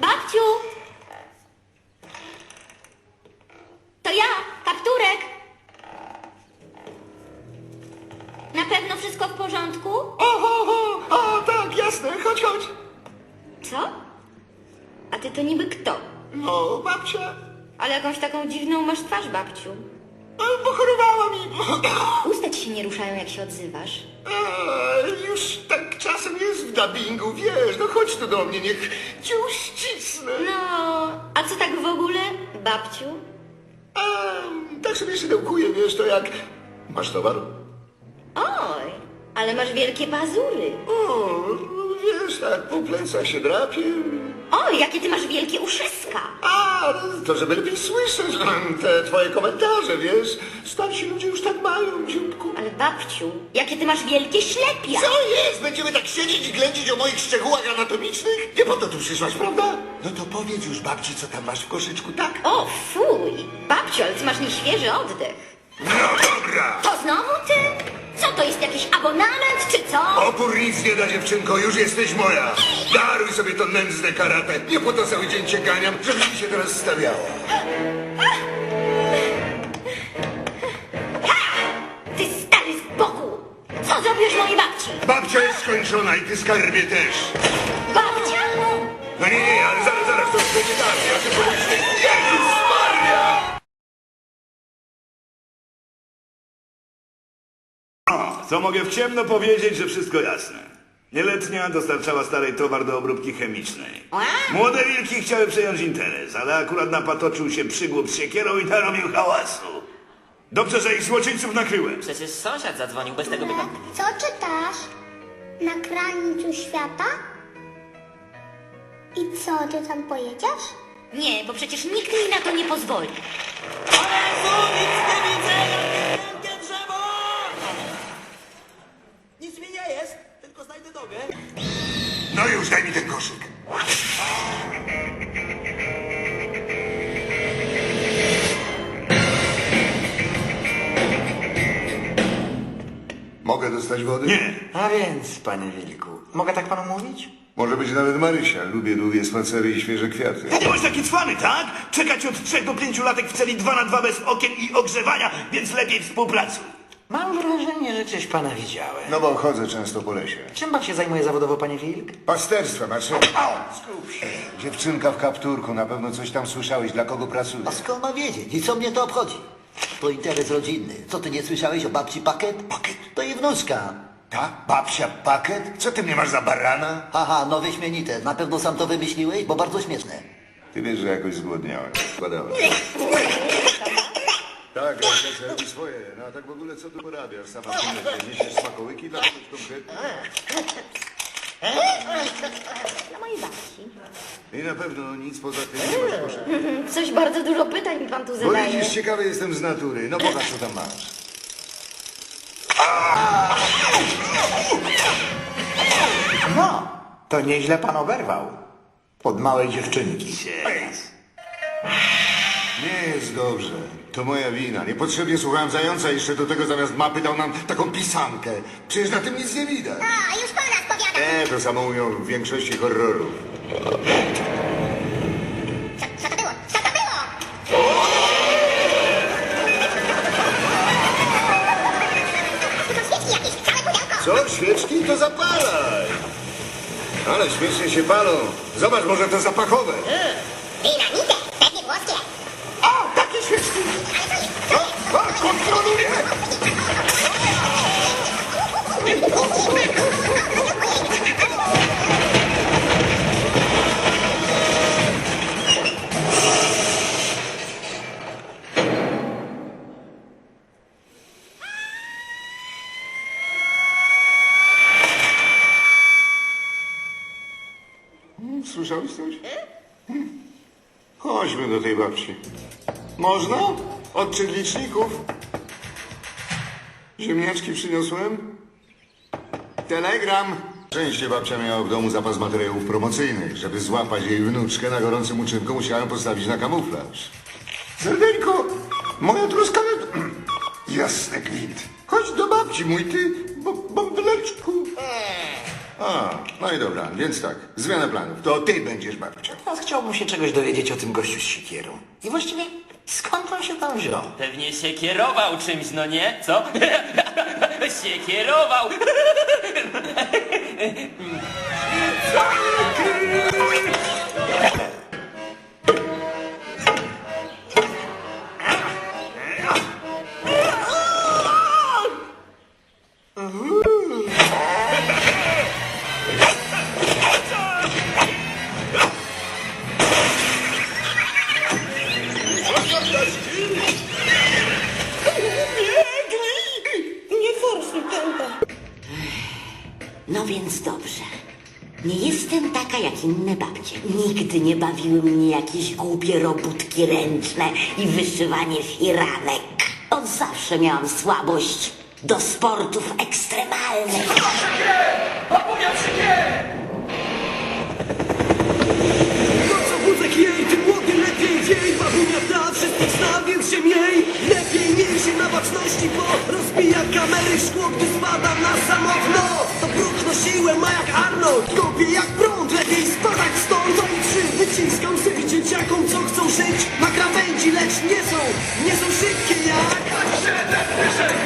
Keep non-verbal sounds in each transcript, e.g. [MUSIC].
Babciu! To ja, kapturek! Na pewno wszystko w porządku? Oho, ho, o, tak, jasne, chodź, chodź. Co? A ty to niby kto? No, babcia, Ale jakąś taką dziwną masz twarz, babciu. e, pochorowała mi. Usta ci się nie ruszają, jak się odzywasz. E, już tak czasem jest w dubbingu, wiesz, no chodź tu do mnie, niech cię uścisnę. No, a co tak w ogóle, babciu? E, tak sobie szydełkuję, wiesz, to jak... Masz towar? Oj, ale masz wielkie pazury. O, no wiesz, tak po plecach się drapie. Oj, jakie ty masz wielkie uszyska. A, to żeby lepiej słyszeć [LAUGHS] te twoje komentarze, wiesz. Starsi ludzie już tak mają, dzióbku. Ale babciu, jakie ty masz wielkie ślepia. Co jest? Będziemy tak siedzieć i ględzić o moich szczegółach anatomicznych? Nie po to tu przyszłaś, prawda? No to powiedz już babci, co tam masz w koszyczku, tak? O, fuj. Babciu, ale ty masz nieświeży oddech. No dobra! To znowu ty? To jest, jakiś abonament, czy co? Opór nic nie da, dziewczynko, już jesteś moja. Daruj sobie to nędzne karate. Nie po to cały dzień cię ganiam, żebyś mi się teraz stawiała. Ty stary z boku. Co zrobisz mojej babci? Babcia jest skończona i ty skarbie też. Babcia? No nie, nie, ale zaraz, zaraz, to już będzie tak. Ja tylko myślę, Jezus O, co mogę w ciemno powiedzieć, że wszystko jasne. Nieletnia dostarczała starej towar do obróbki chemicznej. Młode wilki chciały przejąć interes, ale akurat napatoczył się przygłup z siekierą i narobił hałasu. Dobrze, że ich złoczyńców nakryłem. Przecież sąsiad zadzwonił, bez tego by tam... Co czytasz? Na krańcu świata? I co, ty tam pojedziesz? Nie, bo przecież nikt mi na to nie pozwoli. Jezu, już, daj mi ten koszyk. Mogę dostać wody? Nie. A więc, panie Wilku, mogę tak panu mówić? Może być nawet Marysia. Lubię długie spacery i świeże kwiaty. Byłeś taki cwany, tak? Czekać od trzech do pięciu latek w celi dwa na dwa bez okien i ogrzewania, więc lepiej współpracuj. Mam wrażenie, że gdzieś pana widziałem. No bo chodzę często po lesie. Czym pan się zajmuje zawodowo, panie Wilk? Pasterstwem, znaczy... Skup się. Dziewczynka w kapturku, na pewno coś tam słyszałeś, dla kogo pracuje. A skąd ma wiedzieć? I co mnie to obchodzi? To interes rodzinny. Co ty nie słyszałeś o babci Pakiet? Pakiet? To jej wnuczka. Ta? Babcia Pakiet? Co ty mnie masz za barana? Haha, no wyśmienite. Na pewno sam to wymyśliłeś, bo bardzo śmieszne. Ty wiesz, że jakoś zgłodniałem. Składałem. Tak, Rasia robi swoje. No a tak w ogóle co tu porabiasz? Sama ty niesiesz smakołyki dla kogoś konkretnie? Dla mojej babci. I na pewno nic poza tym nie masz. Coś bardzo dużo pytań mi pan tu Bo zadaje. widzisz, ciekawy jestem z natury. No pokaż, co tam masz. No, to nieźle pan oberwał. Pod małej dziewczynki. Nie jest dobrze. To moja wina. Niepotrzebnie słuchałem zająca. Jeszcze do tego zamiast mapy dał nam taką pisankę. Przecież na tym nic nie widać. A, już po nas powiadam. E, to samo mówią w większości horrorów. Co, co to było? Co to było? To świeczki jakieś, całe pudełko. Co? Świeczki? To zapalaj. Ale śmiesznie się palą. Zobacz, może to zapachowe. Dynamite, Słyszałeś coś? Hmm. Chodźmy do tej babci. Można? Odczyt liczników. Ziemniaczki przyniosłem. Telegram. Szczęście babcia miała w domu zapas materiałów promocyjnych. Żeby złapać jej wnuczkę na gorącym uczynku, musiałem postawić na kamuflaż. Serdeńko, moja truskawka... Jasny gwint. Chodź do babci, mój ty, bąbeleczku. A, no i dobra, więc tak, zmiana planów. To ty będziesz babcią. Teraz chciałbym się czegoś dowiedzieć o tym gościu z sikierą. I właściwie skąd on się tam wziął? Pewnie się kierował czymś, no nie? Co? [LAUGHS] się kierował! [LAUGHS] No dobrze. Nie jestem taka jak inne babcie. Nigdy nie bawiły mnie jakieś głupie robótki ręczne i wyszywanie firanek. Od zawsze miałam słabość do sportów ekstremalnych. To co wózek jej, tym młody lepiej dzień Babunia ta wszystkich więc się miej Lepiej miej się na baczności, bo rozbija kamery szkło, gdy siłę ma jak Arnold, kopie jak prąd. Lepiej spadać stąd, i trzy wyciskam sobie dzieciakom, co chcą żyć. Na krawędzi, lecz nie są, nie są szybkie jak.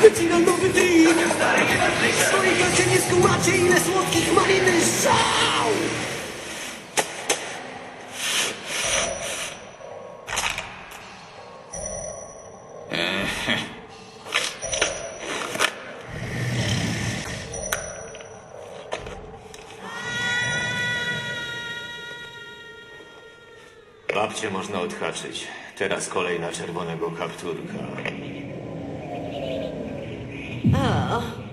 Wycina nowy W swojej gacie nie skumacie, ile słodkich maliny żał Babcie można odhaczyć. Teraz kolej na czerwonego kapturka. Nie!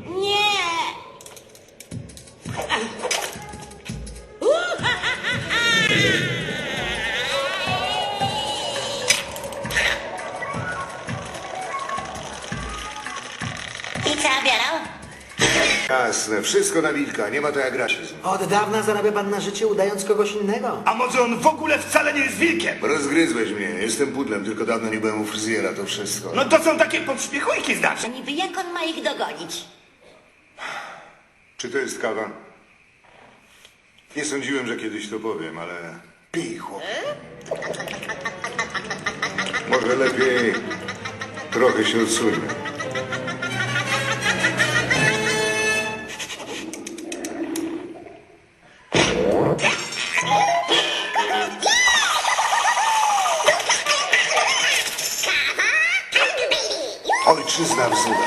Jasne, wszystko na wilka, nie ma to jak rasizm. Od dawna zarabia pan na życie udając kogoś innego. A może on w ogóle wcale nie jest wilkiem? Rozgryzłeś mnie, jestem pudlem, tylko dawno nie byłem u fryzjera, to wszystko. No to są takie podśmiechujki znaczy. Niby jak on ma ich dogonić? Czy to jest kawa? Nie sądziłem, że kiedyś to powiem, ale pij, chłopie. Może lepiej trochę się odsuńmy. absolutely.